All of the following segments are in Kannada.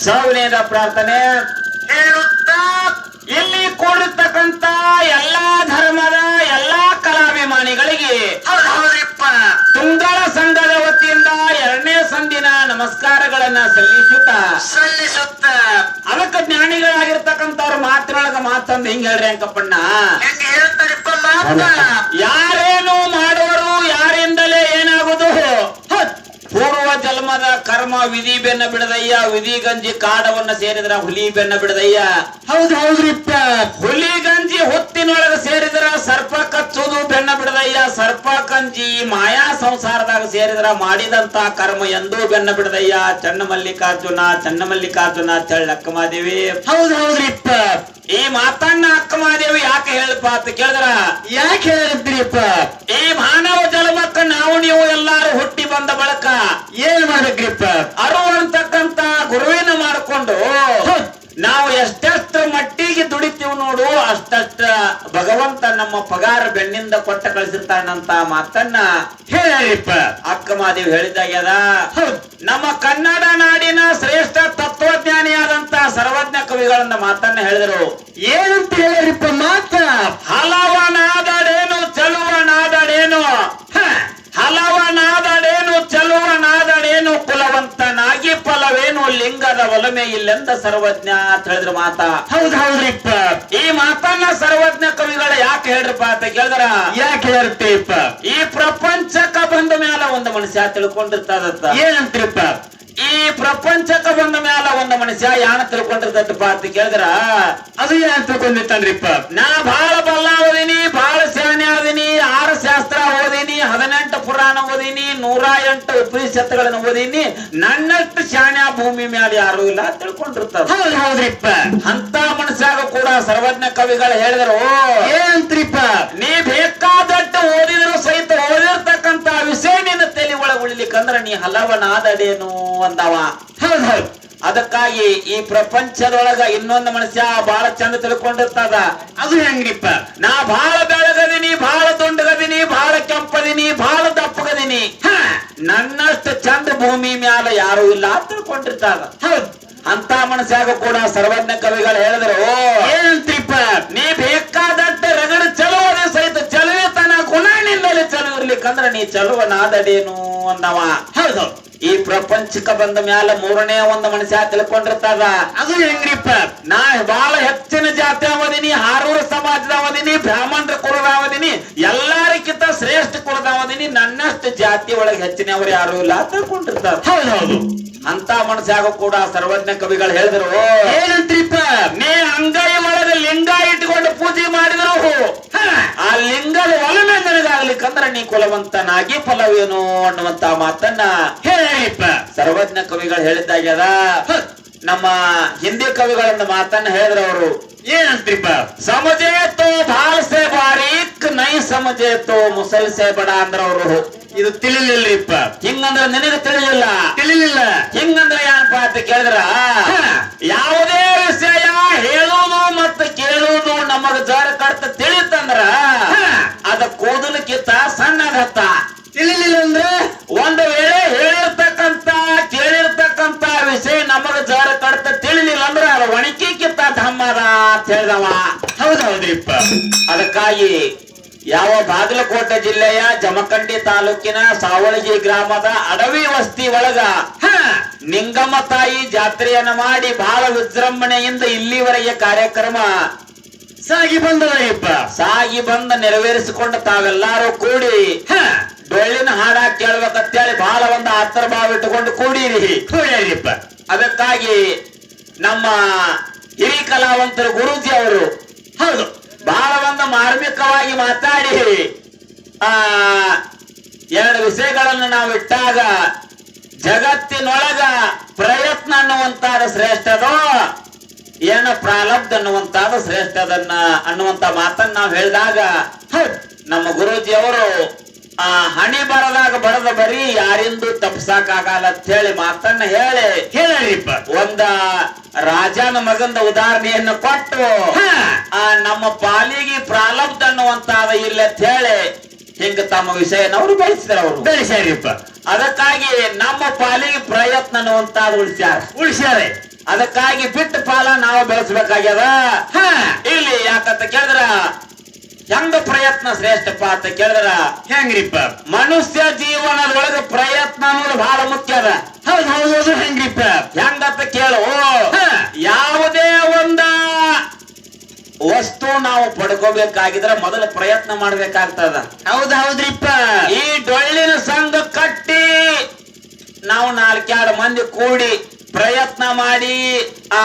ಸೌನೇದ ಪ್ರಾರ್ಥನೆ ಹೇಳುತ್ತಾ ಇಲ್ಲಿ ಕೂಡಿರ್ತಕ್ಕಂತ ಎಲ್ಲಾ ಧರ್ಮದ ಎಲ್ಲಾ ಕಲಾಭಿಮಾನಿಗಳಿಗೆ ತುಂಗಳ ಸಂಘದ ವತಿಯಿಂದ ಎರಡನೇ ಸಂದಿನ ನಮಸ್ಕಾರಗಳನ್ನ ಸಲ್ಲಿಸುತ್ತ. ಸಲ್ಲಿಸುತ್ತ. ಅದಕ್ಕೆ ಜ್ಞಾನಿಗಳಾಗಿರ್ತಕ್ಕಂಥವ್ರ ಮಾತಿನೊಳಗ ಮಾತಂದು ಹಿಂಗ ಹೇಳ್ರಿ ಅಂಕಪ್ಪಣ್ಣ. ಯಾರೇನು ಮಾಡುವರು ಪೂರ್ವ ಜನ್ಮದ ಕರ್ಮ ವಿಧಿ ಬೆನ್ನ ಬಿಡದಯ್ಯ ವಿಧಿ ಗಂಜಿ ಕಾಡವನ್ನ ಸೇರಿದ್ರ ಹುಲಿ ಬೆನ್ನ ಬಿಡದಯ್ಯ. ಹೌದು ಹೌದ್ರಿಪ್ಪ ಹುಲಿ ಗಂಜಿ ಹೊತ್ತಿನೊಳಗ ಸೇರಿದ್ರ ಸರ್ಪ ಕಚ್ಚೋದು ಬೆನ್ನ ಬಿಡದಯ್ಯ. ಸರ್ಪ ಕಂಜಿ ಮಾಯಾ ಸಂಸಾರದಾಗ ಸೇರಿದ್ರ ಮಾಡಿದಂತ ಕರ್ಮ ಎಂದೂ ಬೆನ್ನ ಬಿಡದಯ್ಯ. ಚನ್ನ ಮಲ್ಲಿಕಾರ್ಜುನ ಚನ್ನ ಮಲ್ಲಿಕಾರ್ಜುನ ಅಂತೇಳಿ ಅಕ್ಕಮಾದೇವಿ ಹೌದು ಹೌದ್ರಿಪ್ಪ ಈ ಅಕ್ಕ ಅಕ್ಕಮಾದೇವಿ ಯಾಕೆ ಹೇಳಪ್ಪ ಅಂತ ಕೇಳಿದ್ರ? ಯಾಕೆ ಹೇಳಿದ್ರಿಪ್ಪ ಈ ಮಾನವ ಜನ್ಮಕ್ಕ ನಾವು ನೀವು ಎಲ್ಲಾರು ಹುಟ್ಟಿ ಬಂದ ಬಳಕ ಏನ್ ಮಾಡ್ಬೇಕ್ರಿಪ್ಪ ಅರು ಅಂತಕ್ಕಂತ ಗುರುವಿನ ಮಾಡಿಕೊಂಡು ನಾವು ಎಷ್ಟೆಷ್ಟು ಮಟ್ಟಿಗೆ ದುಡಿತೀವಿ ನೋಡು ಅಷ್ಟಷ್ಟ ಭಗವಂತ ನಮ್ಮ ಪಗಾರ ಬೆನ್ನಿಂದ ಕೊಟ್ಟ ಕಳಿಸಿರ್ತಾನಂತ ಮಾತನ್ನ ಹೇಳಿಪ್ಪ. ಅಕ್ಕ ಮಾದೇವ್ ಹೇಳಿದಾಗ್ಯದ ನಮ್ಮ ಕನ್ನಡ ನಾಡಿನ ಶ್ರೇಷ್ಠ ತತ್ವಜ್ಞಾನಿಯಾದಂತ ಸರ್ವಜ್ಞ ಕವಿಗಳನ್ನ ಮಾತನ್ನ ಹೇಳಿದರು. ಏನಂತ ಹೇಳಿರಿಪ್ಪ ಮಾತ ಹಲವನಾದಡೇನು ಚಲುವನಾದಡೇನು ಹಲವನಾದಡೇನು ಚಲುವನಾದಡೇನು ಕುಲವಂತನಾಗಿ ಫಲವೇನು ಲಿಂಗದ ಒಲಮೆ ಇಲ್ಲೆಂದ ಸರ್ವಜ್ಞ ಅಂತ ಹೇಳಿದ್ರ ಮಾತಾ. ಹೌದು ಹೌದ್ರಿಪ್ಪ ಈ ಮಾತನ್ನ ಸರ್ವಜ್ಞ ಕವಿಗಳು ಯಾಕೆ ಹೇಳ್ರಪ್ಪ ಅಂತ ಕೇಳಿದ್ರ? ಯಾಕೆ ಹೇಳ್ತೀಪ್ಪ? ಈ ಪ್ರಪಂಚಕ್ಕ ಬಂದ ಮ್ಯಾಲ ಒಂದು ಮನುಷ್ಯ ತಿಳ್ಕೊಂಡಿರ್ತದತ್ತ ಏನಂತ್ರಿಪ್ಪ? ಈ ಪ್ರಪಂಚಕ್ಕ ಬಂದ ಮ್ಯಾಲ ಒಂದ್ ಮನುಷ್ಯ ಯಾನ ತಿಳ್ಕೊಂಡಿರ್ತದಪ್ಪ ಅಂತ ಕೇಳಿದ್ರ? ಅದು ಏನ್ ತಿಳ್ಕೊಂಡಿತ್ತಂದ್ರಿಪ್ಪ ನಾ ಬಹಳ ಬಲ್ಲ ಓದಿನಿ ಬಹಳ ಶಾನೆ ಆದಿನಿ ಆರು ಶಾಸ್ತ್ರ ಓದಿನಿ ಹದಿನೆಂಟು ಪುರಾಣ ಓದಿನಿ ನೂರ ಎಂಟು ಉಪನಿಷತ್ತುಗಳನ್ನು ಓದಿನಿ ನನ್ನಷ್ಟು ಶಾನೆ ಭೂಮಿ ಮೇಲೆ ಯಾರು ಇಲ್ಲ ತಿಳ್ಕೊಂಡಿರ್ತಾರ. ಹೌದು ಹೌದ್ರಿಪ್ಪ. ಅಂತ ಮನುಷ್ಯಾಗ ಕೂಡ ಸರ್ವಜ್ಞ ಕವಿಗಳು ಹೇಳಿದರು ಏನಂತ್ರಿಪ್ಪ? ನೀ ಬೇಕಾದಟ್ಟು ಓದಿದ್ರು ಸಹಿತ ಓದಿರ್ತಕ್ಕಂತ ವಿಷಯ ನಿನ್ನ ತಲೆ ಒಳಗೆ ಉಳಿಲಿಕ್ಕಂದ್ರ ನೀ ಹಲವನಾದಡೇನು ಅಂದವ. ಹೌದು ಹೌದು. ಅದಕ್ಕಾಗಿ ಈ ಪ್ರಪಂಚದೊಳಗ ಇನ್ನೊಂದು ಮನುಷ್ಯ ಬಹಳ ಚಂದ ತಿಳ್ಕೊಂಡಿರ್ತದ. ಅದು ಹೆಂಗಿಪ್ಪ ನಾ ಬಹಳ ಬೆಳಗದಿನಿ ಬಹಳ ದುಂಡಗದಿನಿ ಬಹಳ ಕೆಂಪದಿನಿ ಬಹಳ ದಪ್ಪಗದಿನಿ. ನನ್ನಷ್ಟು ಚಂದ ಭೂಮಿ ಮ್ಯಾಲ ಯಾರು ಇಲ್ಲ ತಿಳ್ಕೊಂಡಿರ್ತಾರ. ಹೌದು. ಅಂತ ಮನಸ್ಸಾಗ ಕೂಡ ಸರ್ವಜ್ಞ ಕವಿಗಳು ಹೇಳಿದ್ರು ಏನಂತ್ರಿಪ್ಪ ನೀ ಚಲುವನಾದಡೇನು ಅಂದವ ಹೌದು. ಈ ಪ್ರಪಂಚಕ್ಕ ಬಂದ ಮ್ಯಾಲ ಮೂರನೇ ಒಂದು ಮನುಷ್ಯ ತಿಳ್ಕೊಂಡಿರ್ತಾರ ಅದು ಹೆಂಗ್ರಿಪ್ಪ ನಾ ಬಹಳ ಹೆಚ್ಚಿನ ಜಾತಿ ಅವದಿನಿ ಹಾರೂರ ಸಮಾಜದ ಅವದಿನಿ ಬ್ರಾಹ್ಮಣರ ಕುಲದ ಅವದಿನಿ ಎಲ್ಲಾರಿಕ್ಕಿಂತ ಶ್ರೇಷ್ಠ ಕುಲದ ಅವದಿನಿ ನನ್ನಷ್ಟು ಜಾತಿ ಒಳಗೆ ಹೆಚ್ಚಿನವರು ಯಾರು ಇಲ್ಲ ತಿಳ್ಕೊಂಡಿರ್ತಾರ ಹೌದು ಹೌದು. ಅಂತ ಮನುಷ್ಯಾಗ ಕೂಡ ಸರ್ವಜ್ಞ ಕವಿಗಳು ಹೇಳಿದ್ರು ಏನಂತ್ರಿಪ್ಪ ನೀ ಅಂಗೈ ಒಳಗೆ ಲಿಂಗ ಇಟ್ಕೊಂಡು ಪೂಜೆ ಮಾಡಿದ್ರು ಆ ಲಿಂಗದ ಒಲಮೆ ನನಗಾಗ್ಲಿಕ್ಕಂದ್ರೆ ನೀ ಕುಲವಂತನಾಗಿ ಫಲವೇನು ಅನ್ನುವಂತ ಮಾತನ್ನ ಹೇಳಿಪ್ಪ ಸರ್ವಜ್ಞ ಕವಿಗಳು ಹೇಳಿದ್ದಾಗ್ಯದ. ನಮ್ಮ ಹಿಂದಿ ಕವಿಗಳನ್ನ ಮಾತನ್ನ ಹೇಳಿದ್ರ ಅವರು. ಏನಂತ್ರಿಪ್ಪ? ಸಮಜೆ ತೋ ಭಾಲ್ ಸೆ ಬಾರೀಕ್ ನೈ ಸಮಜೇತೋ ಮುಸಲ್ ಸೆ ಬಡ ಅಂದ್ರ ಅವರು. ಇದು ತಿಳಿಲಿಲ್ಲರಿಪ್ಪ ಹಿಂಗಂದ್ರ ನಿನಗೆ ತಿಳಿಲಿಲ್ಲ. ತಿಳಿಲಿಲ್ಲ. ಹಿಂಗಂದ್ರ ಏನಪ್ಪ ಅಂತ ಕೇಳಿದ್ರ? ಯಾವುದೇ ವಿಷಯ ಹೇಳೋದು ಮತ್ತು ಕೇಳೋದು ನಮಗ ಜರ ಕರ್ತ ತಿಳಿತಂದ್ರ ಅದ ಕೂದಲಕ್ಕಿಂತ ಸಣ್ಣದತ್ತ ತಿಳಿಲಿಲ್ಲ ಅಂದ್ರೆ? ಒಂದು ವೇಳೆ ಹೇಳಿರ್ತಕ್ಕಂತ ಕೇಳಿರ್ತಕ್ಕಂತ ವಿಷಯ ನಮಗ ಜರ ಕಡ್ತ ತಿಳಿಲಿಲ್ಲ ಅಂದ್ರೆ ಅದು ಒಣಕಿಕ್ಕಿಂತ ಧಮ್ಮದ ಅಂತ ಹೇಳಿದವ. ಹೌದು ಹೌದ್ರಿಪ್ಪ ಅದಕ್ಕಾಗಿ ಯಾವ ಬಾಗಲಕೋಟೆ ಜಿಲ್ಲೆಯ ಜಮಖಂಡಿ ತಾಲೂಕಿನ ಸಾವಳಗಿ ಗ್ರಾಮದ ಅಡವಿ ವಸ್ತಿ ಒಳಗ ಹ, ನಿಂಗಮ್ಮ ತಾಯಿ ಜಾತ್ರೆಯನ್ನು ಮಾಡಿ ಬಹಳ ವಿಜೃಂಭಣೆಯಿಂದ ಇಲ್ಲಿವರೆಗೆ ಕಾರ್ಯಕ್ರಮ ಸಾಗಿ ಬಂದದರಿಪ್ಪ ಸಾಗಿ ಬಂದ ನೆರವೇರಿಸಿಕೊಂಡು ತಾವೆಲ್ಲಾರು ಕೂಡಿ ಹ, ಡೊಳ್ಳಿನ ಹಾಡ ಕೇಳ್ಬೇಕಂತೇಳಿ ಬಹಳ ಒಂದು ಆತರ ಭಾವ ಇಟ್ಟುಕೊಂಡು ಕೂಡಿರಿ. ಕೂಡಿರಿಪ್ಪ ಅದಕ್ಕಾಗಿ ನಮ್ಮ ಹಿರಿ ಕಲಾವಂತರು ಗುರೂಜಿ ಅವರು ಹೌದು. ಬಹಳ ಒಂದು ಮಾರ್ಮಿಕವಾಗಿ ಮಾತಾಡಿ. ಆ, ಎರಡು ವಿಷಯಗಳನ್ನು ನಾವು ಇಟ್ಟಾಗ ಜಗತ್ತಿನೊಳಗ ಪ್ರಯತ್ನ ಅನ್ನುವಂತಾದ ಶ್ರೇಷ್ಠದೋ, ಏನ ಪ್ರಾಲಬ್ಧ ಅನ್ನುವಂತಾದ ಶ್ರೇಷ್ಠದನ್ನ ಅನ್ನುವಂತ ಮಾತನ್ನ ನಾವು ಹೇಳಿದಾಗ ನಮ್ಮ ಗುರೂಜಿ ಅವರು ಆ ಹಣೆ ಬರದಾಗ ಬರದ ಬರೀ ಯಾರಿಂದು ತಪ್ಸಕ್ಕಾಗಲ್ಲ ಅಂತ ಹೇಳಿ ಮಾತನ್ನ ಹೇಳಿ. ಹೇಳಿಪ್ಪ ಒಂದ ರಾಜನ ಮಗಂದ ಉದಾಹರಣೆಯನ್ನು ಕೊಟ್ಟು ಆ ನಮ್ಮ ಪಾಲಿಗೆ ಪ್ರಾಲಬ್ಧ ಅನ್ನುವಂತಾದ ಇಲ್ಲ ಅಂತ ಹೇಳಿ ಹಿಂಗ ತಮ್ಮ ವಿಷಯನವರು ಬೆಳೆಸಿದ್ರು ಅವರು. ಬೆಳೆಸ್ಯಾರಿಪ್ಪ. ಅದಕ್ಕಾಗಿ ನಮ್ಮ ಪಾಲಿಗೆ ಪ್ರಯತ್ನ ಅನ್ನುವಂತಾದ ಉಳಿಸ್ಯಾರ. ಉಳಿಸ್ಯಾರೆ. ಅದಕ್ಕಾಗಿ ಬಿಟ್ಟು ಪಾಲ ನಾವು ಬೆಳೆಸ್ಬೇಕಾಗ್ಯದ? ಹ, ಇಲ್ಲಿ ಯಾಕಂತ ಕೇಳಿದ್ರ ಹೆಂಗ ಪ್ರಯತ್ನ ಶ್ರೇಷ್ಠಪ್ಪ ಅಂತ ಕೇಳಿದ್ರ? ಹೆಂಗ್ರಿಪ್ಪ? ಮನುಷ್ಯ ಜೀವನದೊಳಗ ಪ್ರಯತ್ನ ಅನ್ನೋದು ಬಹಳ ಮುಖ್ಯ ಅದ. ಹೌದ್ ಹೌದು ಹೆಂಗ್ರಿಪ್ಪ? ಹೆಂಗಂತ ಕೇಳು. ಯಾವುದೇ ಒಂದ ವಸ್ತು ನಾವು ಪಡ್ಕೋಬೇಕಾಗಿದ್ರೆ ಮೊದಲು ಪ್ರಯತ್ನ ಮಾಡ್ಬೇಕಾಗ್ತದ. ಹೌದ ಹೌದ್ರಿಪ್ಪ. ಈ ಡೊಳ್ಳಿನ ಸಂಘ ಕಟ್ಟಿ ನಾವು ನಾಲ್ಕೆರಡು ಮಂದಿ ಕೂಡಿ ಪ್ರಯತ್ನ ಮಾಡಿ ಆ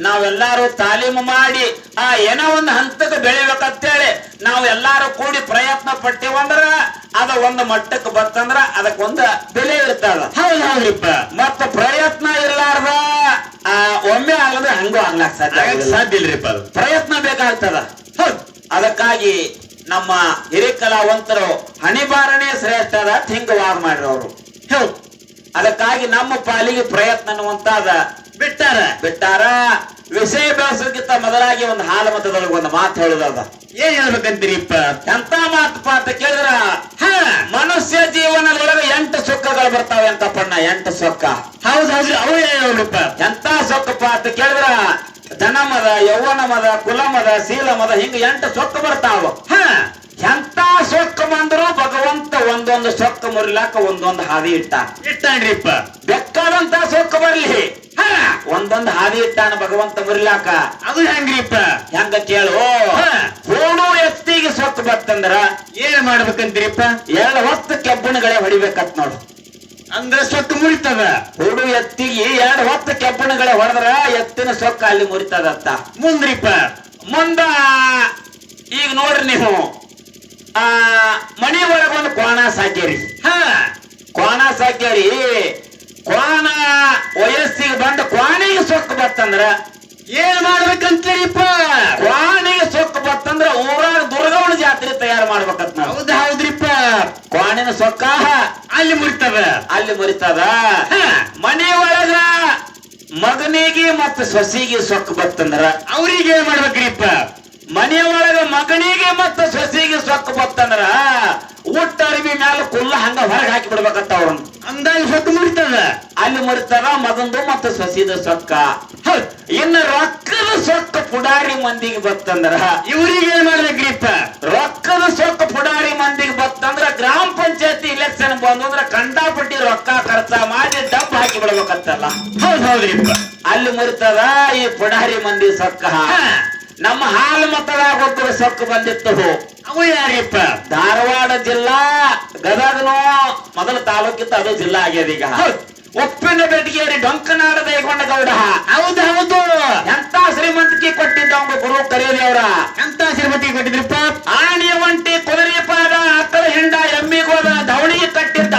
ನಾವೆಲ್ಲಾರು ತಾಲೀಮು ಮಾಡಿ ಆ ಏನೋ ಒಂದು ಹಂತಕ್ಕೆ ಬೆಳಿಬೇಕಂತೇಳಿ ನಾವು ಎಲ್ಲಾರು ಕೂಡಿ ಪ್ರಯತ್ನ ಪಟ್ಟಿವಂದ್ರ ಅದ ಒಂದು ಮಟ್ಟಕ್ಕೆ ಬತ್ತಂದ್ರ ಅದಕ್ಕೊಂದು ಬೆಲೆ ಇರ್ತಾಳ. ಹೌದ್ ಹೌದ್ರಿಪ್ಪ. ಮತ್ತ ಪ್ರಯತ್ನ ಇರ್ಲಾರ್ದ ಆ ಒಮ್ಮೆ ಆಗಂದ್ರೆ ಹಂಗೂ ಆಗ್ಲಾಕ್ ಸಾಧ್ಯ. ಸಾಧ್ಯ ಇಲ್ರಿಪ್ಪ ಅದು. ಪ್ರಯತ್ನ ಬೇಕಾಗ್ತದ. ಹೌದ್. ಅದಕ್ಕಾಗಿ ನಮ್ಮ ಹಿರಿಯ ಕಲಾವಂತರು ಹಣಿಬಾರನೇ ಶ್ರೇಷ್ಠ ಅದ ಹಿಂಗ ಮಾಡಿರೋರು ಮಾಡ್ರಿ ಅವರು ಹೌದ್. ಅದಕ್ಕಾಗಿ ನಮ್ಮ ಪಾಲಿಗೆ ಪ್ರಯತ್ನ ಅನ್ನುವಂತಾದ ಬಿಟ್ಟಾರ. ಬಿಟ್ಟಾರ. ವಿಷಯ ಬೆಳೆಸೋದಕ್ಕಿಂತ ಮೊದಲಾಗಿ ಒಂದು ಹಾಲು ಮತದೊಳಗೆ ಒಂದು ಮಾತು ಹೇಳುದದ ಏನ್ ಹೇಳ್ಬೇಕಂತೀರಿಪ್ಪ ಎಂತ ಮಾತು ಅಂತ ಕೇಳಿದ್ರ ಹ. ಮನುಷ್ಯ ಜೀವನದೊಳಗೆ ಎಂಟು ಸುಖಗಳು ಬರ್ತಾವೆ ಪಣ್ಣ ಎಂಟು ಸುಖ. ಹೌದ್ ಹೌದ್ರಿ ಅವು ಹೇಳ್ಬೇಕಪ್ಪ ಎಂತ ಸೊಕ್ಕಪ್ಪ ಅಂತ ಕೇಳಿದ್ರ ಧನಮದ ಮದ ಯೌವನ ಮದ ಕುಲ ಮದ ಶೀಲ ಮದ ಹಿಂಗ ಎಂಟು ಸೊಕ್ಕ ಬರ್ತಾವ. ಹ. ಎಂತ ಸುಖ ಬಂದ್ರು ಒಂದೊಂದು ಸೊಕ್ಕ ಮುರಿಲಾಕ ಒಂದೊಂದು ಹಾದಿ ಇಟ್ಟ ಇಟ್ಟಾನ್ರಿಪ್ಪ. ಬೆಕ್ಕಾದಂತ ಸೊಕ್ಕ ಬರ್ಲಿ. ಹ. ಒಂದೊಂದು ಹಾದಿ ಇಟ್ಟಾನ ಭಗವಂತ ಮುರಿಲಾಕ. ಅದು ಹೆಂಗ್ರಿಪ್ಪ? ಹೆಂಗ ಕೇಳು. ಹೋಣು ಎತ್ತಿಗೆ ಸೊಕ್ಕ ಬರ್ತಂದ್ರ ಏನ್ ಮಾಡ್ಬೇಕಂತೀರಿಪ್ಪ? ಎರಡು ಹೊತ್ತು ಕೆಬ್ಬಣಗಳೇ ಹೊಡಿಬೇಕತ್ ನೋಡು. ಅಂದ್ರ ಸೊಕ್ಕ ಮುರಿತದ. ಹುಡು ಎತ್ತಿಗೆ ಎರಡು ಹೊತ್ತು ಕೆಬ್ಬಣಗಳೇ ಹೊಡೆದ್ರ ಎತ್ತಿನ ಸೊಕ್ಕ ಅಲ್ಲಿ ಮುರಿತದತ್ತ. ಮುಂದ್ರಿಪ್ಪ. ಮುಂದ. ಈಗ ನೋಡ್ರಿ ನೀವು. ಮನಿ ಒಳಗೆ ಒಂದು ಕೋಣ ಸಾಕ್ಯಾರಿ ಹ. ಕೋಣ ಸಾಕ್ಯಾರಿ ಕೋಣ ವಯಸ್ಸಿಗೆ ಬಂದ ಕ್ವಾಣಿಗೆ ಸೊಕ್ಕ ಬತ್ತಂದ್ರ? ಏನ್ ಮಾಡ್ಬೇಕಂತೀರಿಪ್ಪ? ಕ್ವಾಣಿಗೆ ಸೊಕ್ಕ ಬತ್ತಂದ್ರ ಊರಾಗ ದುರ್ಗವನ ಜಾತ್ರೆ ತಯಾರು ಮಾಡ್ಬೇಕಂತ ನಾವು. ಹೌದ್ ಹೌದ್ರಿಪ್ಪ. ಕ್ವಾಣಿನ ಸೊಕ್ಕ? ಅಲ್ಲಿ ಮುರಿತದ. ಅಲ್ಲಿ ಮುರಿತದ? ಮನಿ ಒಳಗ ಮಗನಿಗೆ ಮತ್ತೆ ಸೊಸಿಗೆ ಸೊಕ್ಕ ಬತ್ತಂದ್ರ? ಅವ್ರಿಗೆ ಏನ್ ಮಾಡ್ಬೇಕ್ರಿಪ್ಪ? ಮನೆಯ ಒಳಗ ಮಗನಿಗೆ ಮತ್ತ ಸೊಸಿಗೆ ಸೊಕ್ಕ ಬತ್ತಂದ್ರ ಊಟ ಅರಿವಿ ಮ್ಯಾಲ ಕುಲ್ಲ ಹಂಗ ಹೊರಗೆ ಹಾಕಿ ಬಿಡ್ಬೇಕಂತ ಅವ್ರನ್ನ. ಅಂದಾಗ ಸೊಟ್ಟು ಮುಡಿತದ ಅಲ್ಲಿ ಮುಡಿತಾರ ಮಗಂದು ಮತ್ತ ಸೊಸಿದ ಸೊಕ್ಕ. ಇನ್ನ ರೊಕ್ಕದ ಸೊಕ್ಕ ಪುಡಾರಿ ಮಂದಿಗೆ ಬತ್ತಂದ್ರ. ಇವ್ರಿಗೆ ಏನ್ ಮಾಡ್ಬೇಕ್ರಿಪ್ಪ ರೊಕ್ಕದ ಸೊಕ್ಕ ಪುಡಾರಿ ಮಂದಿಗೆ ಬತ್ತಂದ್ರ ಗ್ರಾಮ ಪಂಚಾಯತಿ ಇಲೆಕ್ಷನ್ ಬಂದಂದ್ರ ಕಂಡಾಪಟ್ಟಿ ರೊಕ್ಕ ಖರ್ಚ ಮಾಡಿ ಡಬ್ ಹಾಕಿ ಬಿಡ್ಬೇಕಂತಲ್ಲ. ಹೌದ್ ಹೌದ್ರಿಪ್ಪ ಅಲ್ಲಿ ಮುರಿತದ ಈ ಪುಡಾರಿ ಮಂದಿ ಸೊಕ್ಕ. ನಮ್ಮ ಹಾಲು ಮತದಾಗ ಒಬ್ಬರು ಸೊಕ್ಕ ಬಂದಿತ್ತು. ಅವು ಯಾರಿಪ್ಪ? ಧಾರವಾಡ ಜಿಲ್ಲಾ ಗದಗನೋ ಮೊದಲ ತಾಲೂಕಿತ್ತು ಅದು ಜಿಲ್ಲಾ ಆಗ್ಯದ ಈಗ. ಒಪ್ಪಿನ ಉಪ್ಪಿನ ಬೆಟಗೇರಿ ಡೊಂಕನಾಡ ದೈಗೊಂಡ ಗೌಡ. ಹೌದು ಹೌದು. ಎಂತ ಶ್ರೀಮಂತಿಕೆ ಕೊಟ್ಟಿದ್ದ ಅವ್ನ ಗುರು ಕರೆಯಲಿ ಅವರ? ಎಂತ ಶ್ರೀಮತಿ ಕೊಟ್ಟಿದ್ರಿಪ್ಪ? ಆಣಿ ಒಂಟಿ ಕುದುರೆ ಪಾದ ಆಕಳ ಹಿಂಡ ಎಮ್ಮಿಗೋದ ದವಣಿಗೆ ಕಟ್ಟಿದ್ದ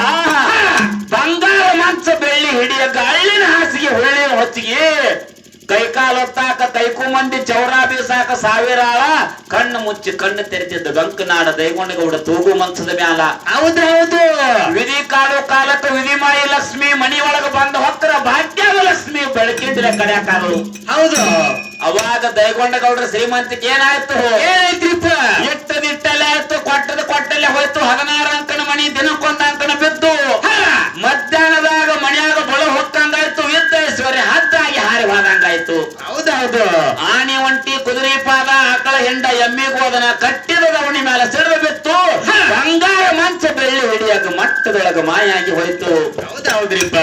ಬಂಗಾರ ಮಂಚ ಬೆಳ್ಳಿ ಹಿಡಿಯ ಗಾಳಿನ ಹಾಸಿಗೆ ಹೊಳ್ಳಿ ಹೊಚ್ಚಿಗೆ ಕೈಕಾಲು ಹೊತ್ತಾಕ ಕೈಕು ಮಂದಿ ಚೌರಾ ಬೀಸಾಕ ಸಾವಿರ ಆಳ ಕಣ್ಣು ಮುಚ್ಚಿ ಕಣ್ಣು ತೆರೆದಿದ್ದ ಗಂಕನಾಡ ದೈಗೊಂಡಗೌಡ ತೂಗು ಮಂಚದ ಮ್ಯಾಲ. ಹೌದು ಹೌದು. ವಿಧಿ ಕಾಲು ಕಾಲಕ್ಕೆ ವಿಧಿ ಮಾಡಿ ಲಕ್ಷ್ಮಿ ಮನಿ ಒಳಗ ಬಂದ ಹೊತ್ತರ ಭಾಗ್ಯದ ಲಕ್ಷ್ಮಿ ಬೆಳಕಿದ್ರೆ ಕಾಲು ಹೌದು. ಅವಾಗ ದೈಗೊಂಡಗೌಡ್ರ ಶ್ರೀಮಂತಿಕೆ ಏನಾಯ್ತು? ಏನೈತ್ರಿಪ್ಪ ಇಟ್ಟದಿಟ್ಟಲೆ ಆಯ್ತು ಕೊಟ್ಟದ ಕೊಟ್ಟಲೆ ಹೋಯ್ತು ಹದಿನಾರು ಅಂಕನ ಮಣಿ ದಿನಕ್ಕೊಂದ್ ಅಂಕನ ಬಿದ್ದು. ಮಧ್ಯಾಹ್ನದಾಗ ಮನ್ಯಾಗ ಮಾಯಾಗಿ ಹೋಯ್ತು. ಹೌದ್ ಹೌದ್ರಿಪ್ಪ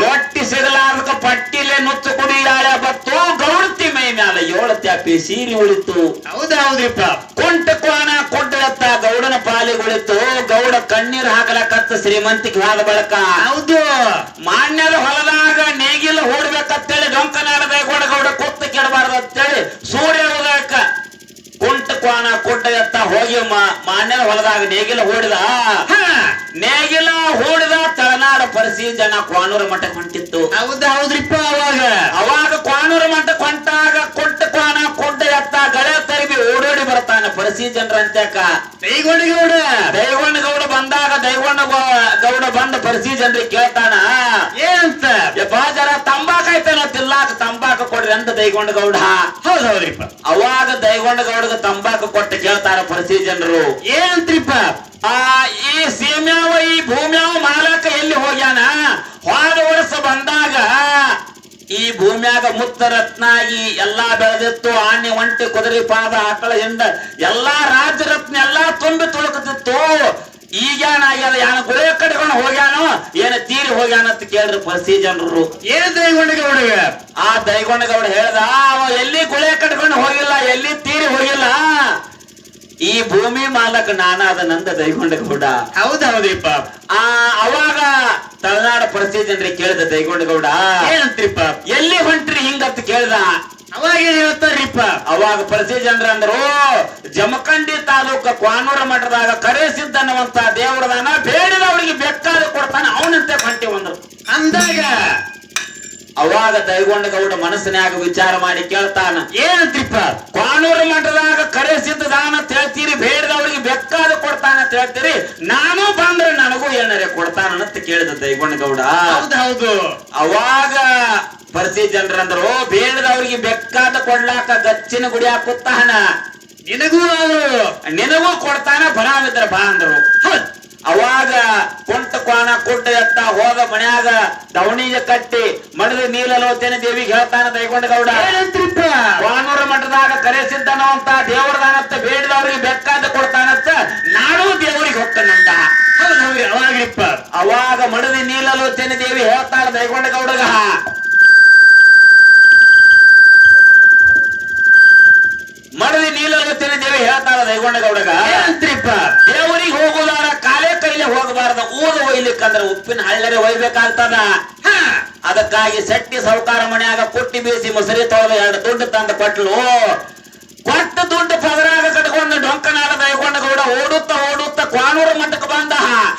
ರೊಟ್ಟಿ ಸಿಗಲಾರ್ದ ಪಟ್ಟಿಲೆ ನುಚ್ಚು ಕುಡಿಯಾಳೆ ಬತ್ತು ಗೌಡತಿ ಮೈ ಮ್ಯಾಲ ಏಳು ತ್ಯಾಪಿ ಸೀರಿ ಉಳಿತು. ಹೌದ್ ಹೌದ್ರಿಪ್ಪ ಕುಂಟ ಕೋಣ ಕುಡ್ಡತ್ತ ಗೌಡನ ಪಾಲಿಗೆ ಉಳಿತು ಗೌಡ ಕಣ್ಣೀರ್ ಹಾಕಲಕತ್ತ ಶ್ರೀಮಂತಿಗೆ ಹಾದ ಬಳಕ. ಹೌದು. ಮಾನ್ಯದ ಹೊಲದಾಗ ಹೋಗಿ ಮಾನ್ಯ ಹೊಲದಾಗ ನೇಗಿಲ ಹೂಡಿದ ನೇಗಿಲ ಹೂಡಿದ ತಳನಾಡ ಪರಿಸಿ ಜನ ಕ್ವಾನೂರ ಮಠಕ್ಕೆ ಹೊಂಟಿತ್ತು. ಹೌದ ಹೌದ್ರಿಪ್ಪ ಅವಾಗ. ಅವಾಗ ಬರ್ತಾನೆ ಪರಿಸಿ ದೈಗೊಂಡ ಗೌಡ ದೈಗೊಂಡ ಗೌಡ ಬಂದಾಗ ದೈಗೊಂಡ ಗೌಡ ಬಂದ ಪರಿಸಿ ಜನರಿಗೆ ಕೇಳ್ತಾನ ಏನಂತ ಯಪ್ಪ ಜರ ತಂಬಾಕ ಆಯ್ತಾನ ತಿಲ್ಲಾಕ ತಂಬಾಕ ಕೊಡ್ರಿ ಅಂತ ದೈಗೊಂಡ ಗೌಡ. ಹೌದ್ ಹೌದ್ರಿಪ್ಪ. ಅವಾಗ ದೈಗೊಂಡ ಗೌಡಗ ತಂಬಾಕು ಕೊಟ್ಟು ಕೇಳ್ತಾರ ಪರಿಸಿ ಜನರು ಏನಂತ್ರಿಪ್ಪ ಆ ಈ ಸೀಮ್ಯಾವ ಈ ಭೂಮ್ಯಾವ ಮಾಲಕ ಎಲ್ಲಿ ಹೋಗ್ಯಾನ? ಹೋದ ವರ್ಷ ಬಂದಾಗ ಈ ಭೂಮ್ಯಾಗ ಮುತ್ತ ರತ್ನಾಗಿ ಎಲ್ಲಾ ಬೆಳೆದಿತ್ತು ಆನೆ ಒಂಟಿ ಕುದುರೆ ಪಾದ ಆಕಳ ಹಿಂದ ಎಲ್ಲಾ ರಾಜರತ್ನ ಎಲ್ಲಾ ತುಂಬಿ ತುಳುಕುತ್ತಿತ್ತು. ಈಗೇನಾಗ್ಯದ ಯಾನ ಗುಳೆ ಕಟ್ಕೊಂಡು ಹೋಗ್ಯಾನೋ ಏನ ತೀರಿ ಹೋಗ್ಯಾನ ಅಂತ ಕೇಳ್ರಿ ಪರಿಸಿ ಜನರು. ಏನ್ ದೈಗೊಂಡಗೌಡಗ ಆ ದೈಗೊಂಡಗೌಡ ಹೇಳ್ದ ಅವ ಎಲ್ಲಿ ಗುಳೆ ಕಟ್ಕೊಂಡು ಹೋಗಿಲ್ಲ ಎಲ್ಲಿ ತೀರಿ ಹೋಗಿಲ್ಲ. ಈ ಭೂಮಿ ಮಾಲಕ ನಾನಾದ ನಂದ ದೈಗೊಂಡಗೌಡ ಹೌದ್ ಹೌದಿಪ್ಪ ಆ ಅವಾಗ ತಳನಾಡ ಪರಿಸ್ಥಿತಿ ಜನರಿಗೆ ಕೇಳಿದ ದೈಗೊಂಡಗೌಡ ಏನಂತ್ರಿಪ್ಪ? ಎಲ್ಲಿ ಹೊಂಟ್ರಿ ಹಿಂಗಂತ ಕೇಳ್ದ? ಅವಾಗ ಏನ್ ಹೇಳ್ತಾರ್ರಿಪ್ಪ ಅವಾಗ ಪರಿಸ್ಥಿತಿ ಜನರು ಅಂದ್ರು ಜಮಖಂಡಿ ತಾಲೂಕ ಕ್ವಾನೂರ ಮಠದಾಗ ಕರೆಸಿದ್ದ ಅನ್ನುವಂತ ದೇವರದಾನ ಬೇಡಿದವರಿಗೆ ಬೇಕಾದ ಕೊಡ್ತಾನೆ ಅವನಂತೆ ಹೊಂಟಿ ಒಂದ್ರು ಅಂದಾಗ ಅವಾಗ ದೈಗೊಂಡಗೌಡ ಮನಸ್ಸಿನಾಗ ವಿಚಾರ ಮಾಡಿ ಕೇಳ್ತಾನ. ಏನಂತ್ರಿಪ್ಪ ಕ್ವಾನೂರ ಮಠದಾಗ ಕರೆಸಿದ್ದ ದಾನ ಅಂತ ಬೇಡದವ್ರಿಗೆ ಬೆಕ್ಕಾದ ಕೊಡ್ತಾನ ಅಂತ ಹೇಳ್ತೀರಿ ನಾನು ಬಂದ್ರೆ ನನಗೂ ಏನಾರೆ ಕೊಡ್ತಾನ ಅಂತ ಕೇಳಿದ ದೈಗೊಂಡ ಗೌಡ. ಹೌದು ಅವಾಗ ಪರಿಸ್ಥಿತಿ ಜನರಂದ್ರು ಬೇಡದವ್ರಿಗೆ ಬೆಕ್ಕಾದ ಕೊಡ್ಲಾಕ ಗಚ್ಚಿನ ಗುಡಿ ಹಾಕುತ್ತಾನ ನಿನಗೂ ಅವರು ನಿನಗೂ ಕೊಡ್ತಾನ ಬರಾವಿದ್ರ ಬಾ ಅಂದ್ರು. ಅವಾಗ ಕುಂಟ ಕ್ವಾಣ ಕುಂಟ ಎತ್ತ ಹೋದ ಮನ್ಯಾಗ ದವಣಿಗೆ ಕಟ್ಟಿ ಮಡದ ನೀಲಲೋಚನೆ ದೇವಿಗೆ ಹೇಳ್ತಾನೆ ದೈಗೊಂಡ ಗೌಡ. ಏನಂತ್ರಿಪ್ಪ ವಾನೂರ ಮಠದಾಗ ಕರೆಸಿದ್ದನೋ ಅಂತ ದೇವರದಾನತ್ತ ಬೇಡದವ್ರಿಗೆ ಬೆಕ್ಕಾದ ಕೊಡ್ತಾನತ್ತ. ನಾನು ದೇವರಿಗೆ ಹೋಗ್ತಾನಂತ ಹೌದ್ ಹೌದ್ರಿ ಅವಾಗ್ರಿಪ್ಪ. ಅವಾಗ ಮಡದಿ ನೀಲಲೋಚನೆ ದೇವಿ ಹೇಳ್ತಾಳೆ ದೈಗೊಂಡ ಗೌಡಗ. ಮಡದಿ ನೀಲಲೋಚನೆ ದೇವಿ ಹೇಳ್ತಾಳೆ ದೈಗೊಂಡ ಗೌಡಗ. ಅಂತ್ರಿಪ್ಪ ದೇವರಿಗೆ ಹೋಗುದಾರ ಕಾಲೇ ಕೈಲೇ ಹೋಗಬಾರದ. ಊರು ಒಯ್ಲಿಕ್ಕಂದ್ರೆ ಉಪ್ಪಿನ ಹಳ್ಳರೆ ಒಯ್ಬೇಕಾಗ್ತದ. ಹ, ಅದಕ್ಕಾಗಿ ಶೆಟ್ಟಿ ಸೌಕಾರ ಮನ್ಯಾಗ ಕುಟ್ಟಿ ಬೀಸಿ ಮೊಸರಿ ತೊಳೆದ ಎರಡು ದುಡ್ಡು ತಂದು ಕೊಟ್ಲು. ಕೊಟ್ಟ ದುಡ್ಡು ಪದರಾಗ ಕಟ್ಕೊಂಡು ಡೊಂಕನಾಲ ಕೈಗೊಂಡು ಕೂಡ ಓಡುತ್ತ ಓಡುತ್ತ ಕ್ವಾನೂರು ಮಠಕ್ಕೆ ಬಂದ.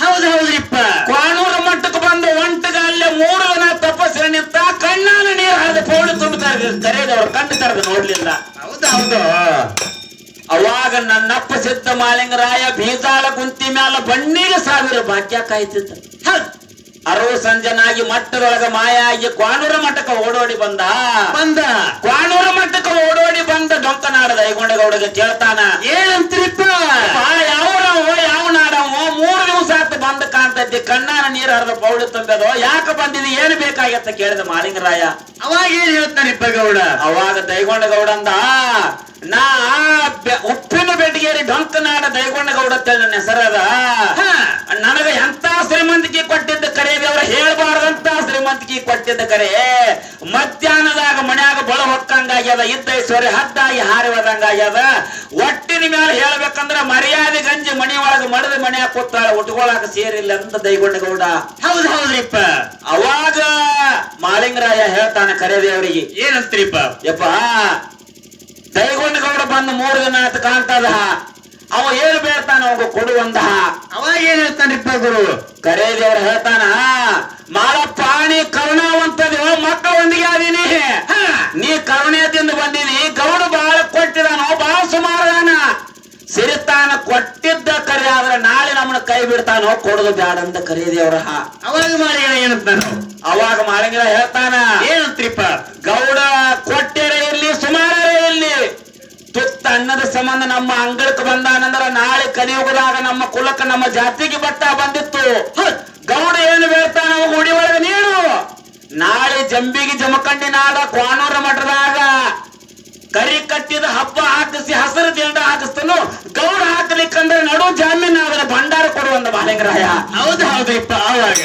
ಹೌದು ಹೌದ್ರಿಪ್ಪ. ಕ್ವಾನೂರು ಮಠಕ್ಕೆ ಬಂದು ಒಂಟಗ ಅಲ್ಲೇ ಮೂರು ದಿನ ತಪಸ್ಸಿನ ನಿಂತ ಕಣ್ಣಾನ ನೀರು ಹರಿದು ಪೌಡಿ ತುಂಬ ಕರೆದವರು ಕಣ್ಣು ಕರೆದು ನೋಡ್ಲಿಲ್ಲ. ಹೌದು ಹೌದು. ಅವಾಗ ನನ್ನಪ್ಪ ಸಿದ್ಧ ಮಾಲಿಂಗರಾಯ ಬೀಜಾಲ ಕುಂತಿ ಮ್ಯಾಲ ಬಣ್ಣಿಗೆ ಸಾವಿರ ಭಾಗ್ಯ ಕಾಯ್ತಿದ್ದ. ಅರವು ಸಂಜನಾಗಿ ಮಟ್ಟದೊಳಗ ಮಾಯಾಗಿ ಕ್ವಾಣೂರ ಕ್ವಾನೂರ ಮಠಕ್ಕೆ ಓಡೋಡಿ ಬಂದ. ಬಂದ. ಕ್ವಾನೂರ ಮಠಕ್ಕೆ ಓಡೋಡಿ ಬಂದ ಡೊಂಕನಾಡ ದೈಗೊಂಡಗೌಡಗೆ ಕೇಳ್ತಾನ. ಏನಂತಿರಿಪ್ಪ? "ಪಾ, ಯಾವ ನಾವು ಯಾವ ನಾಡವು ಮೂರು ದಿವಸ ಆತು ಬಂದ ಕಾಣ್ತೈತಿ. ಕಣ್ಣಾನ ನೀರ್ ಹರಿದ ಪೌಳಿ ತುಂಬದೋ? ಯಾಕೆ ಬಂದಿದಿ? ಏನು ಬೇಕಾಗತ್ತ ಕೇಳಿದ ಮಾಲಿಂಗರಾಯ. ಅವಾಗ ಏನ್ ಹೇಳ್ತಾರಿಪ್ಪ ಗೌಡ ಅವಾಗ ದೈಗೊಂಡ ಗೌಡಂದ ನಾ ಬೆ- ಉಪ್ಪಿನ ಬೆಟ್ಟಿಗೇರಿ ಡೊಂಕನಾಡ ದೈಗೊಂಡ ಗೌಡ ನನ್ನ ಹೆಸರದ. ನನಗ ಎಂತ ಶ್ರೀಮಂತಿಕೆ ಕೊಟ್ಟಿದ್ದ ಕರೆ ಮಧ್ಯಾಹ್ನದಾಗ ಮನ್ಯಾಗ ಬಳ ಹೊಕ್ಕಂಗಾಗ್ಯದ ಇದ್ದ ಐಶ್ವರ್ಯ ಹದ್ದಾಗಿ ಹಾರಿ ಹೋದಂಗಾಗ್ಯದ ಒಟ್ಟಿನ ಮೇಲೆ ಹೇಳ್ಬೇಕಂದ್ರ ಮರ್ಯಾದೆ ಗಂಜಿ ಮನಿ ಒಳಗ ಮಡದ ಮನ್ಯಾಗ ಕೂತಾಳ ಉಟ್ಕೊಳಕ ಸೇರಿಲ್ಲ ಅಂತ ದೈಗೊಂಡ ಗೌಡ ಹೌದ್ ಹೌದ್ರಿಪ್ಪ. ಅವಾಗ ಮಾಲಿಂಗರಾಯ ಹೇಳ್ತಾನೆ ಕರೆದೇವರಿಗೆ ಏನಂತ್ರಿಪ್ಪ? ಯಪ್ಪ ದೈಗೊಂಡ ಗೌಡ ಬಂದು ಮೂರು ದಿನ ಆತ ಕಾಣ್ತದ ಅವ ಏನು ಬೇಡ್ತಾನ ಅವಾಗ ಕೊಡುವಂತಹ. ಅವಾಗ ಏನ್ ಹೇಳ್ತಾನಿಪ್ಪ ಗುರು ಕರೆ ದೇವ್ರ ಹೇಳ್ತಾನ ಮಾಳಪ್ಪ ನೀ ಕರುಣಾವಂತದೇವ ಮಕ್ಕಳೊಂದಿಗೆ ಆದೀನಿ. ಹ, ನೀ ಕರುಣೆದಿಂದ ಬಂದೀನಿ ಗೌಡ ಬಾಳ ಕೊಟ್ಟಿದಾನ ಬಾಳ ಸುಮಾರದಾನ. ಸಿರಿತಾನ ಕೊಟ್ಟಿದ್ದ ಕರೆ ಆದ್ರೆ ನಾಳೆ ನಮ್ಮನ್ನ ಕೈ ಬಿಡ್ತಾನೋ ಕೊಡುದು ಅಂತ ಕರೆ ದೇವ್ರ ಅವಾಗ ಮಾಡಿ ಏನಂತಾನು? ಅವಾಗ ಮಾಡಂಗಿಲ್ಲ ಹೇಳ್ತಾನ ಏನಂತ್ರಿಪ್ಪ ಗೌಡ ಕೊಟ್ಟೆರೆ ಇಲ್ಲಿ ಸುಮಾರೇ ಇಲ್ಲಿ ತುತ್ತ ಅನ್ನದ ಸಂಬಂಧ ನಮ್ಮ ಅಂಗಳಕ್ಕೆ ಬಂದಾನಂದ್ರ ನಾಳೆ ಕಲಿಯುಗದಾಗ ನಮ್ಮ ಕುಲಕ್ಕೆ ನಮ್ಮ ಜಾತಿಗೆ ಬಟ್ಟ ಬಂದಿತ್ತು. ಗೌಡ ಏನು ಹೇಳ್ತಾನ ಗುಡಿ ಒಳಗೆ ನೀಡು ನಾಳೆ ಜಂಬಿಗೆ ಜಮಖಂಡಿನಾದ ಕ್ವಾನೂರ ಮಠದಾಗ ಕರಿ ಕಟ್ಟಿದ ಹಬ್ಬ ಹಾಕಿಸಿ ಹಸಿರು ದಿಂಡ ಹಾಕಿಸ್ತಾನು. ಗೌಡ ಹಾಕಲಿಕ್ಕಂದ್ರೆ ನಡು ಜಾಮೀನ್ ಆದ್ರೆ ಭಂಡಾರ ಕೊಡುವಂದ ಮಾಲಿಂಗರಾಯ. ಹೌದು ಹೌದ್ರಿಪ್ಪ ಅವಾಗ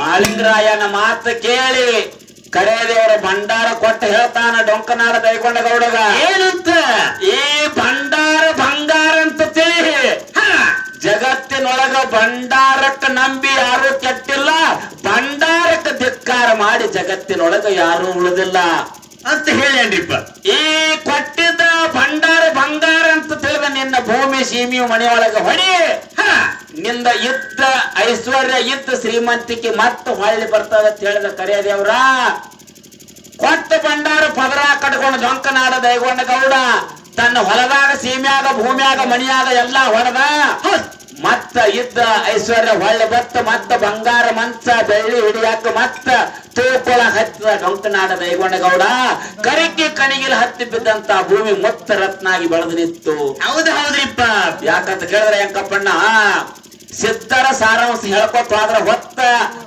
ಮಾಲಿಂಗರಾಯನ ಮಾತು ಕೇಳಿ. ಕರೆದೇವರ ಭಂಡಾರ ಕೊಟ್ಟು ಹೇಳ್ತಾನ ಡೊಂಕನಾಡ ದೈಕೊಂಡ ಗೌಡಗ ಏನಂತ? ಈ ಭಂಡಾರ ಬಂಗಾರ ಅಂತ ತಿಳಿ. ಹ, ಜಗತ್ತಿನೊಳಗ ಭಂಡಾರಕ್ಕ ನಂಬಿ ಯಾರು ಕೆಟ್ಟಿಲ್ಲ ಭಂಡಾರಕ್ಕ ಧಿಕ್ಕಾರ ಮಾಡಿ ಜಗತ್ತಿನೊಳಗ ಯಾರು ಉಳಿದಿಲ್ಲ. ಅಂತ ಹೇಳ್ಯಾನ್ರಿಪ್ಪ. ಈ ಕೊಟ್ಟಿದ್ದ ಭಂಡಾರ ಬಂಗಾರ ಅಂತ ತಿಳಿದ ನಿನ್ನ ಭೂಮಿ ಸೀಮಿಯು ಮನೆಯೊಳಗ ಹೊಡಿ. ನಿಂದ ಇದ್ದ ಐಶ್ವರ್ಯ ಇದ್ದ ಶ್ರೀಮಂತಿಕೆ ಮತ್ತೆ ಹೊಳ್ಳಿ ಬರ್ತದ ಅಂತ ಹೇಳಿದ ಕರೆಯದೇವ್ರ. ಕೊಟ್ಟ ಬಂಡಾರ ಪದರ ಕಟ್ಕೊಂಡು ಜೊಂಕನಾಡ ದೈಗೊಂಡ ಗೌಡ ತನ್ನ ಹೊಲದಾಗ ಸೀಮ್ಯಾಗ ಭೂಮಿಯಾಗ ಮಣಿಯಾಗ ಎಲ್ಲಾ ಹೊಡೆದ. ಮತ್ತ ಇದ್ದ ಐಶ್ವರ್ಯ ಹೊಳ್ಳಿ ಬತ್ತ ಮತ್ತ ಬಂಗಾರ ಮಂಚ ಬೆಳ್ಳಿ ಹಿಡಿಯಾಕ ಮತ್ತ ತೂಕೊಳ ಹತ್ತಿದ ಡೊಂಕನಾಡ ದೈಗೊಂಡ ಗೌಡ. ಕರಿಕೆ ಕಣಿಗಿಲ್ ಹತ್ತಿ ಬಿದ್ದಂತ ಭೂಮಿ ಮೊತ್ತ ರತ್ನಾಗಿ ಬೆಳೆದು ನಿಂತು. ಹೌದು ಹೌದ್ರಿಪ್ಪ. ಯಾಕಂತ ಕೇಳಿದ್ರೆ ಹೆಂಕಪ್ಪಣ್ಣ ಸಿದ್ಧರ ಸಾರಾಂಶ ಹೇಳ್ಕೊತ ಆದ್ರ ಹೊತ್ತ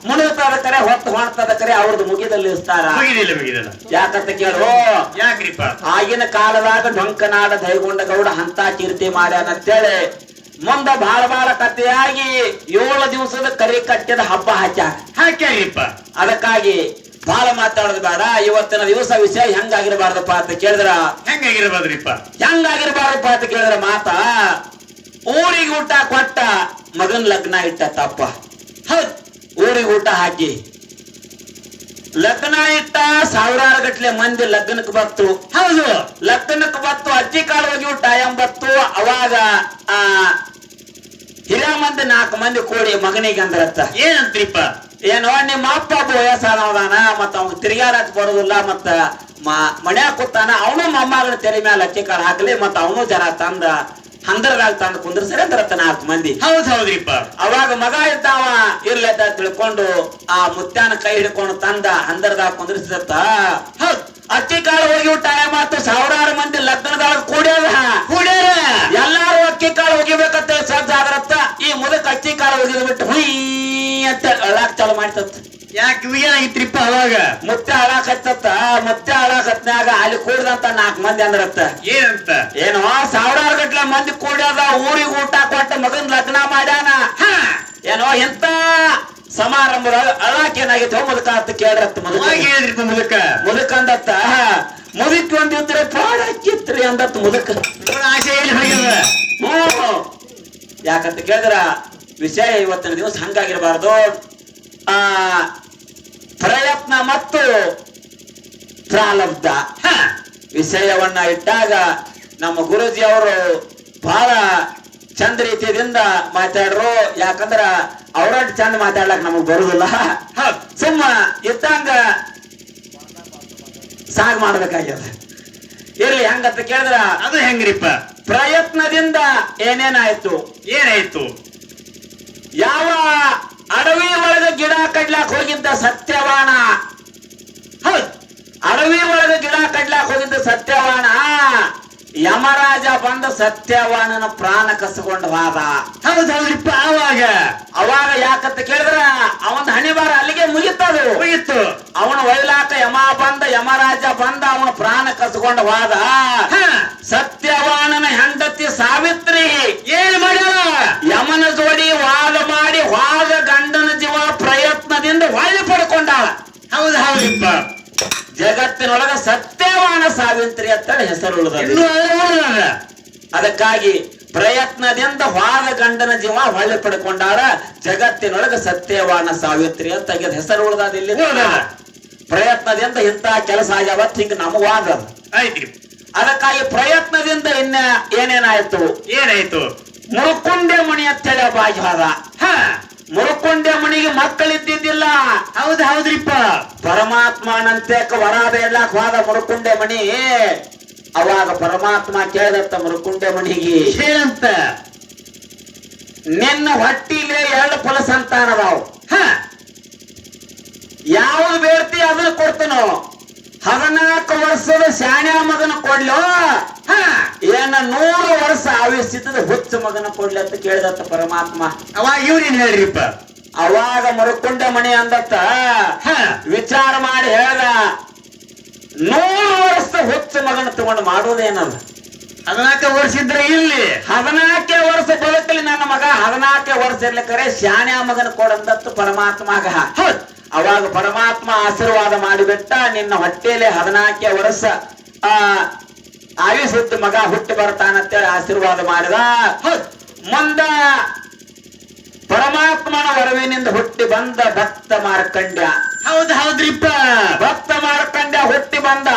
ಮುಳುಗ್ತದ ಕರೆ ಹೊತ್ತು ಹೊಣ್ತದ ಕರೆ ಅವ್ರದ್ದು ಮುಗಿದಲ್ಲಿ ಇರ್ತಾರ ಮುಗಿದಿಲ್ಲ ಮುಗಿದಿಲ್ಲ. ಯಾಕಂತ ಕೇಳು. ಯಾಕ್ರಿಪ್ಪ ಆಗಿನ ಕಾಲದಾಗ ಡೊಂಕನಾಡ ದೈಗೊಂಡ ಗೌಡ ಹಂತ ಕೀರ್ತಿ ಮಾಡ್ಯಾನಂತೇಳಿ ಮುಂದ ಬಾಳ ಬಾಳ ಕಥೆಯಾಗಿ ಏಳು ದಿವಸದ ಕರಿ ಕಟ್ಟಿದ ಹಬ್ಬ ಹಾಕ್ಯಾರ ಹಾಕ್ಯಾರಿಪ್ಪ. ಅದಕ್ಕಾಗಿ ಬಾಳ ಮಾತಾಡೋದು ಬೇಡ. ಇವತ್ತಿನ ದಿವಸ ವಿಷಯ ಹೆಂಗಾಗಿರ್ಬಾರ್ದಪ್ಪ ಅಂತ ಕೇಳಿದ್ರ. ಹೆಂಗಾಗಿರ್ಬಾರ್ದ್ರಿಪ್ಪ ಹೆಂಗಾಗಿರ್ಬಾರ್ದಪ್ಪ ಅಂತ ಕೇಳಿದ್ರ ಮಾತ? ಊರಿಗೆ ಊಟ ಕೊಟ್ಟ ಮಗನ್ ಲಗ್ನ ಇಟ್ಟ ತಪ್ಪ ಹೌದ್ ಊರಿಗೆ ಊಟ ಹಾಕಿ. ಲಗ್ನ ಇಟ್ಟ ಸಾವಿರಾರು ಗಟ್ಲೆ ಮಂದಿ ಲಗ್ನಕ್ಕೆ ಬತ್ತು ಹೌದು ಲಗ್ನಕ್ಕೆ ಬತ್ತು ಅಜ್ಜಿ ಕಾಲವಾಗಿ ಹೋಗಿ ಟೈಮ್ ಬತ್ತು ಅವಾಗ ಆ ಹಿರಿಯ ಮಂದಿ ನಾಲ್ಕು ಮಂದಿ ಕೂಡಿ ಮಗನಿಗೆ ಅಂದ್ರತ್ತ. ಏನಂತ್ರಿಪ್ಪ? ಏನೋ ನಿಮ್ಮ ಅಪ್ಪ ವಯಸ್ಸಾದವದಾನ ಮತ್ತ ಅವ್ನ ತಿರುಗಾಡಕ್ ಬರೋದಿಲ್ಲ ಮತ್ತ ಮನ್ಯಾಗ ಕೂತಾನ ಅವನು ಮೊಮ್ಮಗನ ತೆರೆ ಮೇಲೆ ಅಕ್ಕಿ ಕಾಳು ಹಾಕ್ಲಿ ಮತ್ತ ಅವನು ಜನ ತಂದ ಹಂದರದಾಗ ತಂದು ಕುಂದರ್ಸರ ನಾಲ್ಕು ಮಂದಿ. ಹೌದ್ ಹೌದ್ರಿಪ್ಪ ಅವಾಗ ಮಗ ಇದ್ದಾವ ಇರ್ಲೆತ್ತ ತಿಳ್ಕೊಂಡು ಆ ಮುತ್ಯಾನ ಕೈ ಹಿಡ್ಕೊಂಡು ತಂದ ಹಂದರದಾಗ ಕುಂದ್ರಿಸಿದತ್ತ. ಹೌದ್. ಅಕ್ಕಿ ಕಾಳು ಹೋಗಿ ಟೈಮ್ ಆತು ಸಾವಿರಾರು ಮಂದಿ ಲಗ್ನದಾಗ ಕೂಡ್ಯಾರ. ಕೂಡ್ಯಾರ. ಎಲ್ಲಾರು ಅಕ್ಕಿ ಕಾಳು ಒಗಿಬೇಕಂತ ಸಜ್ಜಾದ್ರತ್ತ ಈ ಮುದಕ್ ಅಕ್ಕಿ ಕಾಳು ಒಗಿದ್ ಬಿಟ್ಟು ಹುಯ್ ಅಂತ ಅಳಾಕ್ ಚಾಲು ಮಾಡ್ತತ್ ಯಾಕೆ ಏನಾಗಿತ್ರಿಪ್ಪ ಅವಾಗ? ಮುತ್ತೆ ಮತ್ತೆ ಮುತ್ತೆ ಅಳಾಕತ್ನ್ಯಾಗ ಅಲ್ಲಿ ಕೂಡ್ದಂತ ನಾಲ್ಕು ಮಂದಿ ಅಂದ್ರತ್ತ. ಏನಂತ? ಏನೋ ಸಾವಿರಾರು ಗಟ್ಲೆ ಮಂದಿ ಕೂಡ್ಯದ ಊರಿಗೆ ಊಟ ಕೊಟ್ಟ ಮಗನ್ ಲಗ್ನ ಮಾಡ್ಯಾನ. ಹಾ. ಏನೋ ಎಂತ ಸಮಾರಂಭದ ಅಳಾಕ್ ಏನಾಗಿತ್ತು ಮುದಕ ಅಂತ ಕೇಳ್ರತ್ತ ಮುದಕ. ಹೇಳಿದ್ರಿಪ್ಪ ಮುದಕ. ಮುದಕ್ ಅಂದತ್ತ ಮುದುಕ್ ಒಂದಿದ್ರೆ ಪಾಡ ಕಿತ್ರಿ ಅಂದತ್ ಮುದುಕ. ಆಸೆ ಎಲ್ಲಿ ಹೋಗ್ಯದ ಹ್ಮ್. ಯಾಕಂತ ಕೇಳಿದ್ರ ವಿಷಯ ಇವತ್ತಿನ ದಿವಸ ಹಂಗಾಗಿರ್ಬಾರ್ದು. ಆ ಪ್ರಯತ್ನ ಮತ್ತು ಪ್ರಾಲಬ್ಧ. ಹ, ವಿಷಯವನ್ನ ಇಟ್ಟಾಗ ನಮ್ಮ ಗುರುಜಿ ಅವರು ಬಹಳ ಚಂದ ರೀತಿಯಿಂದ ಮಾತಾಡ್ರು. ಯಾಕಂದ್ರ ಅವ್ರಡ್ ಚಂದ ಮಾತಾಡ್ಲಕ್ ನಮಗ್ ಬರುದಿಲ್ಲ. ಸುಮ್ಮ ಇದ್ದಂಗ ಸಾಗ್ ಮಾಡ್ಬೇಕಾಗ್ಯದ. ಇರ್ಲಿ ಹಂಗಂತ ಕೇಳಿದ್ರ ಅದು ಹೆಂಗ್ರಿಪ್ಪ? ಪ್ರಯತ್ನದಿಂದ ಏನೇನಾಯ್ತು? ಏನಾಯ್ತು? ಯಾವ ಅಡವಿ ಒಳಗ ಗಿಡ ಕಡ್ಲಾಕ್ ಹೋಗಿದ್ದ ಸತ್ಯವಾಣ. ಹೌದು. ಅಡವಿ ಒಳಗ ಗಿಡ ಕಡ್ಲಾಕ್ ಹೋಗಿದ್ದ ಸತ್ಯವಾಣ. ಯಮರಾಜ ಬಂದ ಸತ್ಯವಾಣನ ಪ್ರಾಣ ಕಸಗೊಂಡ ವಾದ. ಹೌದ್ ಹೌದ್ರಿಪ್ಪ ಅವಾಗ ಅವಾಗ ಯಾಕಂತ ಕೇಳಿದ್ರ ಅವನ ಹಣಿಬಾರ ಅಲ್ಲಿಗೆ ಮುಗಿತದು. ಮುಗಿತ್ತು. ಅವನ ಒಯ್ಲಾಕ ಯಮ ಬಂದ ಯಮರಾಜ ಬಂದ ಅವನ ಪ್ರಾಣ ಕಸಗೊಂಡ ವಾದ. ಹ, ಸತ್ಯವಾಣನ ಹೆಂಡತಿ ಸಾವಿತ್ರಿ. ಏನ್ ಮಾಡ್ಯಾರ ಯಮನ ಜೋಡಿ ಹೌದ್ರಿಪ್ಪ ಜಗತ್ತಿನೊಳಗ ಸತ್ಯವಾನ ಸಾವಿತ್ರಿ ಅಂತ ಹೆಸರು. ಅದಕ್ಕಾಗಿ ಪ್ರಯತ್ನದಿಂದ ವಾದ ಗಂಡನ ಜೀವ ಹೊಳ್ಳಿ ಪಡ್ಕೊಂಡಾರ ಜಗತ್ತಿನೊಳಗ ಸತ್ಯವಾನ ಸಾವಿತ್ರಿ ಅಂತ ತೆಗೆದ ಹೆಸರು ಉಳ್ದಾದ ಇಲ್ಲಿ. ಪ್ರಯತ್ನದಿಂದ ಇಂತ ಕೆಲಸ ಆಗ್ಯಾವತ್ ಹಿಂಗ ನಮವಾದ ಆಯ್ತ್ರಿ ಅದಕ್ಕಾಗಿ ಪ್ರಯತ್ನದಿಂದ ಇನ್ನ ಏನೇನಾಯ್ತು? ಏನಾಯ್ತು? ಮುರುಕುಂಡೆ ಮಣಿ ಅಂತ ಹೇಳಿ ಆಗಿ ಹೋದ. ಹ, ಮುರುಕುಂಡೆ ಮನಿಗೆ ಮಕ್ಕಳಿದ್ದಿದ್ದಿಲ್ಲ. ಹೌದ್ ಹೌದ್ರಿಪ್ಪ. ಪರಮಾತ್ಮನಂತೆ ವರ ಬೇಡ್ಲಾಕ್ ಹೋದ ಮುರುಕುಂಡೆ ಮಣಿ. ಅವಾಗ ಪರಮಾತ್ಮ ಕೇಳದತ್ತ ಮುರುಕುಂಡೆ ಮಣಿಗೆ ಏನಂತ? ನಿನ್ನ ಹೊಟ್ಟಿಲೆ ಎರಡು ಫಲ ಹ, ಯಾವ್ದು ಬೇಡ್ತಿ ಅದನ್ನ ಕೊಡ್ತನೋ? ಹದಿನಾಲ್ಕು ವರ್ಷದ ಶಾಣ್ಯ ಮಗನ ಕೊಡ್ಲೋ? ಹ, ಏನ ನೂರು ವರ್ಷ ಆವೇಶಿತದ ಹುಚ್ಚ ಮಗನ ಕೊಡ್ಲಿ ಅಂತ ಕೇಳಿದತ್ತ ಪರಮಾತ್ಮ. ಅವಾಗ ಇವ್ರೇನ್ ಹೇಳ್ರಿಪ್ಪ? ಅವಾಗ ಮರುಕೊಂಡ ಮಣಿ ಅಂದತ್ತ. ಹ, ವಿಚಾರ ಮಾಡಿ ಹೇಳ್ದ. ನೂರು ವರ್ಷ ಹುಚ್ಚ ಮಗನ ತಗೊಂಡು ಮಾಡೋದೇನಲ್ಲ ಹದಿನಾಲ್ಕು ವರ್ಷ ಇದ್ರೆ ಇಲ್ಲಿ ಹದಿನಾಲ್ಕೇ ವರ್ಷ ಬದುಕಲಿ ನನ್ನ ಮಗ. ಹದಿನಾಲ್ಕೇ ವರ್ಷ ಇರ್ಲಿಕ್ಕರೆ ಶಾಣ್ಯ ಮಗನ ಕೊಡಂದತ್ತು ಪರಮಾತ್ಮಗ. ಹೌದ್. ಅವಾಗ ಪರಮಾತ್ಮ ಆಶೀರ್ವಾದ ಮಾಡಿಬಿಟ್ಟ ನಿನ್ನ ಹೊಟ್ಟೆಯಲ್ಲಿ ಹದಿನಾಲ್ಕೇ ವರ್ಷ. ಆ ಆಯುಷಿದ್ದ ಮಗ ಹುಟ್ಟಿ ಬರ್ತಾನಂತೇಳಿ ಆಶೀರ್ವಾದ ಮಾಡಿದ. ಮುಂದ ಪರಮಾತ್ಮನ ವರವಿನಿಂದ ಹುಟ್ಟಿ ಬಂದ ಭಕ್ತ ಮಾರ್ಕಂಡ್ಯ. ಹೌದು ಹೌದ್ರಿಪ್ಪ. ಭಕ್ತ ಮಾರ್ಕಂಡ್ಯ ಹುಟ್ಟಿ ಬಂದ.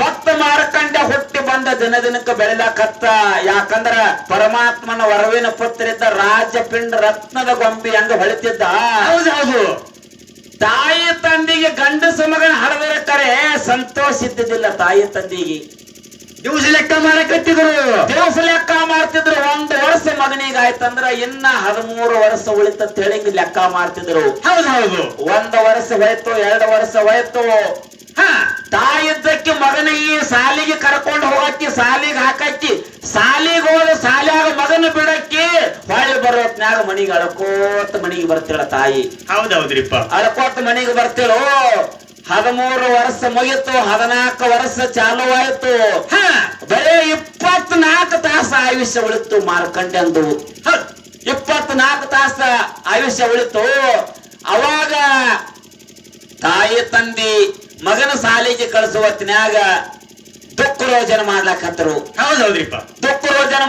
ಭಕ್ತ ಮಾರ್ಕಂಡ್ಯ ಹುಟ್ಟಿ ಬಂದ ದಿನ ದಿನಕ್ಕೆ ಬೆಳೆಲಕತ್ತ. ಯಾಕಂದ್ರ ಪರಮಾತ್ಮನ ವರವಿನ ಪುತ್ರಿದ್ದ ರಾಜಪಿಂಡ ರತ್ನದ ಗೊಂಬಿ ಹಂಗ ಹೊಳಿತಿದ್ದ? ಹೌದು ಹೌದು. ತಾಯಿ ತಂದಿಗೆ ಗಂಡ ಮಗನ ಹಡದರ ಕರೆ ಸಂತೋಷ ಇದ್ದಿದ್ದಿಲ್ಲ ತಾಯಿ ತಂದಿಗೆ. ದಿವಸ ಲೆಕ್ಕ ಮಾಡಕತ್ತಿದ್ರು ದಿವಸ ಲೆಕ್ಕ ಮಾಡ್ತಿದ್ರು ಒಂದು ವರ್ಷ ಮಗನಿಗೆ ಆಯ್ತಂದ್ರ ಇನ್ನ ಹದಿಮೂರು ವರ್ಷ ಉಳಿತ ತೆಳಿಂಗ್ ಲೆಕ್ಕ ಮಾಡ್ತಿದ್ರು ಹೌದೌದು ಹೌದು. ಒಂದ್ ವರ್ಷ ಹೋಯ್ತು ಎರಡು ವರ್ಷ ಹೋಯ್ತು. ಹ. ತಾಯಿದ್ದಕ್ಕೆ ಈ ಸಾಲಿಗೆ ಕರ್ಕೊಂಡು ಹೋಗಕ್ಕೆ ಸಾಲಿಗೆ ಹಾಕಕ್ಕಿ ಸಾಲಿಗೆ ಹೋದ ಸಾಲಿಯಾಗ ಮಗನ ಬಿಡಕ್ಕೆ ಹೊಳ್ಳಿ ಮನೆಗೆ ಮನಿಗೆ ಅಳ್ಕೋತ ಬರ್ತೇಳ ಬರ್ತಿಳ ತಾಯಿ. ಹೌದೌದ್ರಿಪ್ಪ. ಅಳ್ಕೋತ ಮನಿಗೆ ಬರ್ತಿಳು. ಹದಿಮೂರು ವರ್ಷ ಮುಗಿತು ಹದಿನಾಲ್ಕು ವರ್ಷ ಚಾಲು ಆಯ್ತು. ಹ. ಬರೇ ಇಪ್ಪತ್ನಾಲ್ಕು ತಾಸ ಆಯುಷ್ಯ ಉಳಿತು ಮಾರ್ಕಂಡೆಂದು ಇಪ್ಪತ್ನಾಲ್ಕು ತಾಸ ಆಯುಷ್ಯ ಉಳಿತು. ಅವಾಗ ತಾಯಿ ತಂದಿ ಮಗನ ಸಾಲಿಗೆ ಕಳಿಸುವ ದುಃಖ ಮಾಡ್ಲಾಕತ್ತರು. ಹೌದೌದ್ರಿಪ್ಪ. ದುಃಖ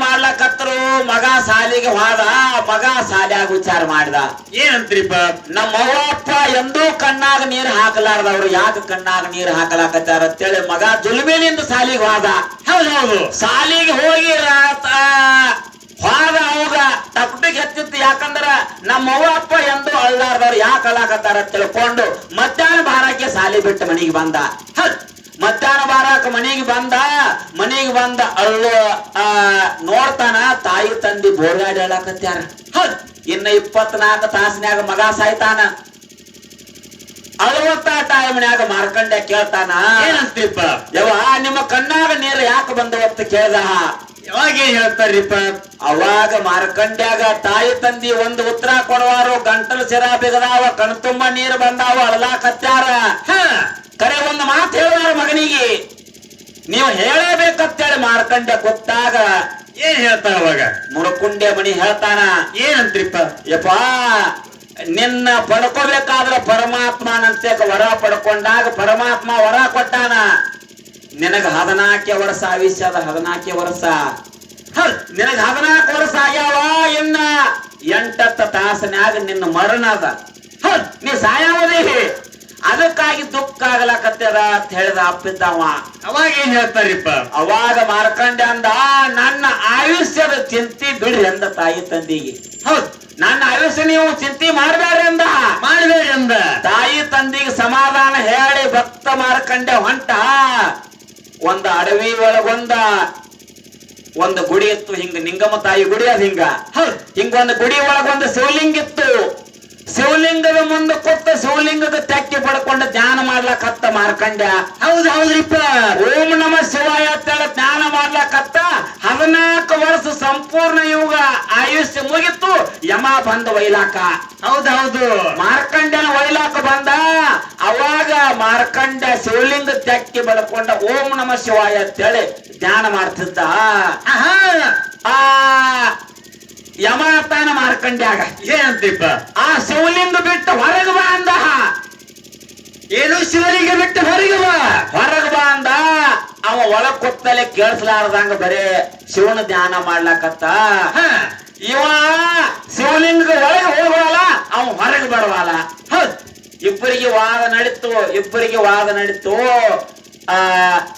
ಮಾಡ್ಲಾಕತ್ತರು ಮಗ ಸಾಲಿಗೆ ಹೋದ ಮಗ ಸಾಲಿಯಾಗ ವಿಚಾರ ಮಾಡಿದ. ಏನಂತ್ರಿಪ್ಪ? ನಮ್ಮ ಅವ್ವಪ್ಪ ಎಂದೂ ಕಣ್ಣಾಗ ನೀರು ಹಾಕಲಾರ್ದವ್ರು ಯಾಕೆ ಕಣ್ಣಾಗ ನೀರು ಹಾಕಲಾಕತ್ತಾರ ಅಂತೇಳಿ ಮಗ ಜುಲ್ಮೇಲಿಂದ ಸಾಲಿಗೆ ಹೋದ ಹೌದೌದು. ಸಾಲಿಗೆ ಹೋಗಿ ರಾತ ಹೋದ ಅವಾಗ ಟಪ್ಟಿಗೆ ಹೆಚ್ಚಿತ್ತು ಯಾಕಂದ್ರ ನಮ್ಮ ಅವ್ವ ಅಪ್ಪ ಎಂದು ಅಳ್ಳಾರ್ದವ್ರು ಯಾಕೆ ಅಳಾಕತ್ತಾರ ಅಂತ ತಿಳ್ಕೊಂಡು ಮಧ್ಯಾಹ್ನ ಭಾರಕ್ಕೆ ಸಾಲಿ ಬಿಟ್ಟು ಮನೆಗೆ ಬಂದ. ಮಧ್ಯಾಹ್ನ ಬಾರಾಕ ಮನೆಗೆ ಬಂದ ಮನೆಗೆ ಬಂದ ಅಳ್ಳು ಆ ನೋಡ್ತಾನ ತಾಯಿ ತಂದಿ ಬೋರ್ಗಾಡಿ ಹೇಳಕತ್ಯಾರ. ಹತ್. ಇನ್ನ ಇಪ್ಪತ್ನಾಲ್ಕು ತಾಸಿನ್ಯಾಗ ಮಗ ಸಾಯ್ತಾನ. ಅಳವತ್ತ ಟೈಮ್ನ್ಯಾಗ ಮಾರ್ಕಂಡೆ ಕೇಳ್ತಾನ ಏನಂತೀಪ ಯವ್ವ ನಿಮ್ಮ ಕಣ್ಣಾಗ ನೀರು ಯಾಕೆ ಬಂದವತ್ತ ಕೇಳ್ದ? ಯಾವಾಗ ಏನ್ ಹೇಳ್ತಾರೀಪ ಅವಾಗ ಮಾರ್ಕಂಡ್ಯಾಗ ತಾಯಿ ತಂದಿ ಒಂದು ಉತ್ತರ ಕೊಡವಾರು ಗಂಟಲು ಸಿರ ಬಿಗದಾವ ಕಣ್ ತುಂಬ ನೀರು ಬಂದಾವ ಅಳಲಾಕತ್ಯಾರ ಹ, ಕರೆ ಒಂದು ಮಾತು ಹೇಳುವಾರ ಮಗನಿಗೆ. ನೀವು ಹೇಳಬೇಕಂತೇಳಿ ಮಾರ್ಕಂಡ ಗೊತ್ತಾಗ ಏನ್ ಹೇಳ್ತಾರ ಅವಾಗ? ಮುರುಕುಂಡೆ ಮಣಿ ಹೇಳ್ತಾನ ಏನಂತ್ರಿಪ್ಪ? ಯಪ್ಪ ನಿನ್ನ ಪಡ್ಕೋಬೇಕಾದ್ರ ಪರಮಾತ್ಮನಂತೆ ವರ ಪಡ್ಕೊಂಡಾಗ ಪರಮಾತ್ಮ ವರ ಕೊಟ್ಟಾನ. ನಿನಗ ಹದಿನಾಲ್ಕೆ ವರ್ಷ ಆವಿಷ್ಯದ ಹದಿನಾಲ್ಕೆ ವರ್ಷ. ನಿನಗ ಹದಿನಾಲ್ಕು ವರ್ಷ ಆಗ್ಯಾವ ಇನ್ನ ಎಂಟತ್ತ ತಾಸನ್ಯಾಗ ನಿನ್ನ ಮರಣ ಅದ. ನೀ ಸಾಯಾವದೇಹಿ ಅದಕ್ಕಾಗಿ ದುಃಖ ಆಗ್ಲಕತ್ತದ ಅಂತ ಹೇಳಿದ ಅಪ್ಪಿದ್ದವ ಅವಾಗ ಏನ್ ಹೇಳ್ತಾರಿಪ್ಪ? ಅವಾಗ ಮಾರ್ಕಂಡೆ ಅಂದ ನನ್ನ ಆಯುಷ್ಯದ ಚಿಂತೆ ಬಿಡ್ರಿ ಅಂದ ತಾಯಿ ತಂದಿಗೆ. ಹೌದ್. ನನ್ನ ಆಯುಷ್ಯ ನೀವು ಚಿಂತೆ ಮಾಡಬೇಡ್ರಿ ಅಂದ. ಮಾಡಬೇಡ ಅಂದ. ತಾಯಿ ತಂದಿಗೆ ಸಮಾಧಾನ ಹೇಳಿ ಭಕ್ತ ಮಾರ್ಕಂಡೆ ಹೊಂಟ. ಒಂದ ಅಡವಿ ಒಳಗೊಂದ ಒಂದು ಗುಡಿ ಇತ್ತು. ಹಿಂಗ ನಿಂಗಮ್ಮ ತಾಯಿ ಗುಡಿ ಅದ ಹಿಂಗ. ಹೌದ್. ಹಿಂಗ ಒಂದು ಗುಡಿ ಒಳಗೊಂದು ಶಿವಲಿಂಗ ಇತ್ತು. ಶಿವಲಿಂಗದ ಮುಂದೆ ಕೊತ್ತ ಶಿವಲಿಂಗದ ತೆಕ್ಕಿ ಪಡ್ಕೊಂಡು ಧ್ಯಾನ ಮಾಡ್ಲಕತ್ತ ಮಾರ್ಕಂಡ್ಯ. ಹೌದ್ ಹೌದ್ರಿಪ್ಪ ಓಂ ನಮ ಶಿವಾಯ ಧ್ಯಾನ ಮಾಡ್ಲಕತ್ತ ಹದಿನಾಲ್ಕು ವರ್ಷ ಸಂಪೂರ್ಣ ಯುಗ ಆಯುಷ್ಯ ಮುಗಿತು ಯಮ ಬಂದ ಒಯ್ಲಾಕ ಹೌದ್ ಹೌದು. ಮಾರ್ಕಂಡನ ಒಯ್ಲಾಕ ಬಂದ. ಅವಾಗ ಮಾರ್ಕಂಡ ಶಿವಲಿಂಗ ತೆಕ್ಕಿ ಬಡ್ಕೊಂಡ ಓಂ ನಮ ಶಿವಾಯ ಅಂತೇಳಿ ಧ್ಯಾನ ಮಾಡ್ತಿದ್ದ. ಆ ಯಮ ತಾನ ಮಾರ್ಕಂಡ್ಯಾಗ ಏನಂತ್ರಿಪ್ಪ ಆ ಶಿವಲಿಂಗ ಬಿಟ್ಟು ಹೊರಗೆ ಬಾ ಅಂದ ಏನು ಶಿವರಿಗೆ ಬಿಟ್ಟು ಹೊರಗೆ ಬಾ. ಹೊರಗೆ ಬಾ ಅಂದ. ಅವ ಒಳ ಕೊತ್ತಲೆ ಕೇಳಿಸ್ಲಾರ್ದಂಗ ಬರೇ ಶಿವನ ಧ್ಯಾನ ಮಾಡ್ಲಾಕತ್ತ. ಇವ ಶಿವಲಿಂಗ ಒಳಗೆ ಹೋಗುವಲ್ಲ ಅವ ಹೊರಗೆ ಬರುವಲ್ಲ ಹೌದ್ ಇಬ್ಬರಿಗೆ ವಾದ ನಡೀತು, ಇಬ್ಬರಿಗೆ ವಾದ ನಡೀತು. ಆ,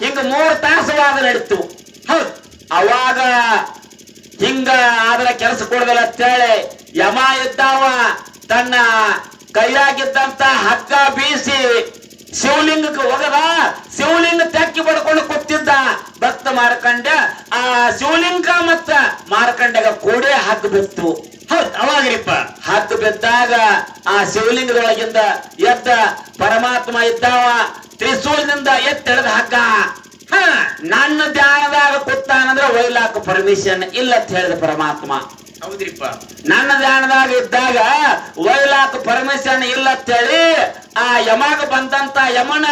ಹಿಂಗ ಮೂರ್ ತಾಸು ವಾದ ನಡೀತು. ಹೌದ್ ಅವಾಗ ಹಿಂಗ ಆದ್ರ ಕೆಲಸ ಕೊಡದಲ್ಲ ಅಂತೇಳಿ ಯಮ ಇದ್ದಾವ ತನ್ನ ಕೈಯಾಗಿದ್ದಂತ ಹಗ್ಗ ಬೀಸಿ ಶಿವಲಿಂಗಕ್ಕೆ ಹೋಗದ ಶಿವಲಿಂಗ ತೆಕ್ಕಿ ಬಡ್ಕೊಂಡು ಕೂತಿದ್ದ ಭಕ್ತ ಮಾರ್ಕಂಡ ಆ ಶಿವಲಿಂಗ ಮತ್ತ ಮಾರ್ಕಂಡಗ ಕೂಡೆ ಹಗ್ಗ ಬಿತ್ತು. ಹೌದ್ ಅವಾಗ್ರಿಪ್ಪ. ಹಗ್ಗ ಬಿದ್ದಾಗ ಆ ಶಿವಲಿಂಗದೊಳಗಿಂದ ಎದ್ದ ಪರಮಾತ್ಮ ಇದ್ದಾವ ತ್ರಿಶೂಲದಿಂದ ಎತ್ತೆಳೆದ ಹಗ್ಗ. ಹ, ನನ್ನ ಧ್ಯಾನದಾಗ ಕೂತಾನಂದ್ರ ಒಯ್ಲಾಕ ಪರ್ಮಿಷನ್ ಇಲ್ಲ ಅಂತ ಹೇಳಿದ ಪರಮಾತ್ಮ. ಹೌದ್ರಿಪ್ಪ. ನನ್ನ ಧ್ಯಾನದಾಗ ಇದ್ದಾಗ ಒಯ್ಲಾಕ ಪರ್ಮಿಷನ್ ಇಲ್ಲ ಅಂತ ಹೇಳಿ ಆ ಯಮಾಗ ಬಂದಂತ ಯಮನ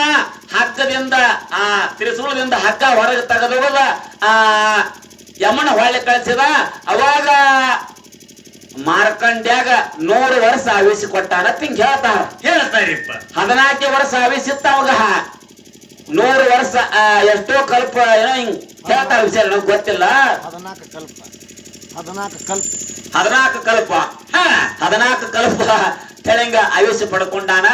ಹಗ್ಗದಿಂದ ಆ ತ್ರಿಶೂಲದಿಂದ ಹಗ್ಗ ಹೊರಗೆ ತೆಗೆದು ಆ ಯಮನ ಹೊಳ್ಳಿ ಕಳಿಸಿದ. ಅವಾಗ ಮಾರ್ಕಂಡ್ಯಾಗ ನೂರು ವರ್ಷ ಆವಿಸಿ ಕೊಟ್ಟಾರ ತಿಂಗ್ ಹೇಳ್ತಾರ. ಹೇಳ್ತಾರಿಪ್ಪ. ಹದಿನಾಲ್ಕು ವರ್ಷ ಇತ್ತ ಅವಾಗ. ನೂರು ವರ್ಷ ಎಷ್ಟೋ ಕಲ್ಪ ಏನೋ ಹಿಂಗ್ ಹೇಳ್ತಾರ ವಿಷಯ ನನಗೆ ಗೊತ್ತಿಲ್ಲ. ಹದಿನಾಲ್ಕು ಕಲ್ಪ. ಹದಿನಾಲ್ಕು ಕಲ್ಪ. ಹದಿನಾಲ್ಕು ಕಲ್ಪ. ಹ ಹದಿನಾಲ್ಕು ಕಲ್ಪ. ತೆಳಂಗ ಆಯುಷ್ಯ ಪಡ್ಕೊಂಡಾನ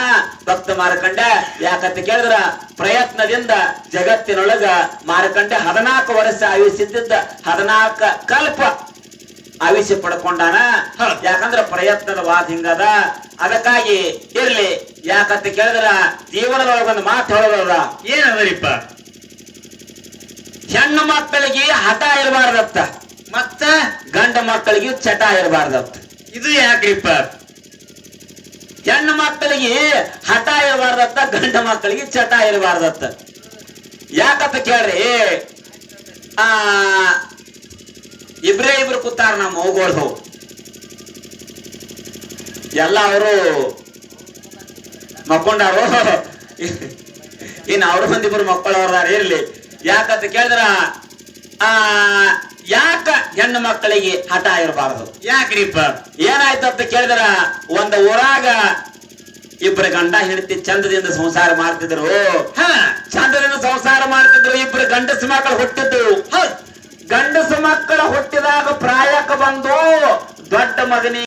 ಭಕ್ತ ಮಾರ್ಕಂಡ. ಯಾಕಂತ ಕೇಳಿದ್ರ ಪ್ರಯತ್ನದಿಂದ ಜಗತ್ತಿನೊಳಗ ಮಾರ್ಕಂಡ ಹದಿನಾಲ್ಕು ವರ್ಷ ಆಯುಷ್ಯದ್ದ ಹದಿನಾಲ್ಕು ಕಲ್ಪ. ಆಯುಷ್ಯ ಪಡ್ಕೊಂಡಾನ. ಯಾಕಂದ್ರ ಪ್ರಯತ್ನದ ವಾದ ಹಿಂಗದ? ಅದಕ್ಕಾಗಿ ಇರ್ಲಿ. ಯಾಕಂತ ಕೇಳಿದ್ರ ಜೀವನದೊಳಗ ಒಂದು ಮಾತು ಹೇಳೋದ ಏನದರಿಪ್ಪ? ಹೆಣ್ಣು ಮಕ್ಕಳಿಗೆ ಹಠ ಇರಬಾರ್ದತ್ತ. ಮತ್ತ? ಗಂಡ ಮಕ್ಕಳಿಗೆ ಚಟ ಇರಬಾರ್ದತ್ತ. ಇದು ಯಾಕ್ರಿಪ್ಪ? ಹೆಣ್ಣು ಮಕ್ಕಳಿಗೆ ಹಠ ಇರಬಾರ್ದತ್ತ ಗಂಡ ಮಕ್ಕಳಿಗೆ ಚಟ ಇರಬಾರ್ದತ್ತ. ಯಾಕಂತ ಕೇಳ್ರಿ? ಆ ಇಬ್ರೇ ಇಬ್ರು ಕೂತಾರ ನಮ್ಮ ಹೋಗೋಳು ಎಲ್ಲ ಅವರು ಮಕ್ಕೊಂಡಾರು. ಇನ್ನು ಅವ್ರ ಒಂದಿಬ್ರು ಮಕ್ಕಳವ್ರದಾರ ಇರ್ಲಿ. ಯಾಕಂತ ಕೇಳಿದ್ರ ಆ ಯಾಕ ಹೆಣ್ಣು ಮಕ್ಕಳಿಗೆ ಹಠ ಇರಬಾರದು? ಯಾಕ್ರಿಪ್ಪ? ಏನಾಯ್ತಂತ ಕೇಳಿದ್ರ ಒಂದು ಊರಾಗ ಇಬ್ರು ಗಂಡ ಹೆಂಡತಿ ಚಂದದಿಂದ ಸಂಸಾರ ಮಾಡ್ತಿದ್ರು. ಹಾ. ಚಂದದಿಂದ ಸಂಸಾರ ಮಾಡ್ತಿದ್ರು ಇಬ್ರು ಗಂಡಸ ಮಕ್ಕಳು ಹುಟ್ಟಿದ್ದು. ಹೌದ್. ಗಂಡಸು ಮಕ್ಕಳ ಹುಟ್ಟಿದಾಗ ಪ್ರಾಯಕ ಬಂದು ದೊಡ್ಡ ಮಗನಿ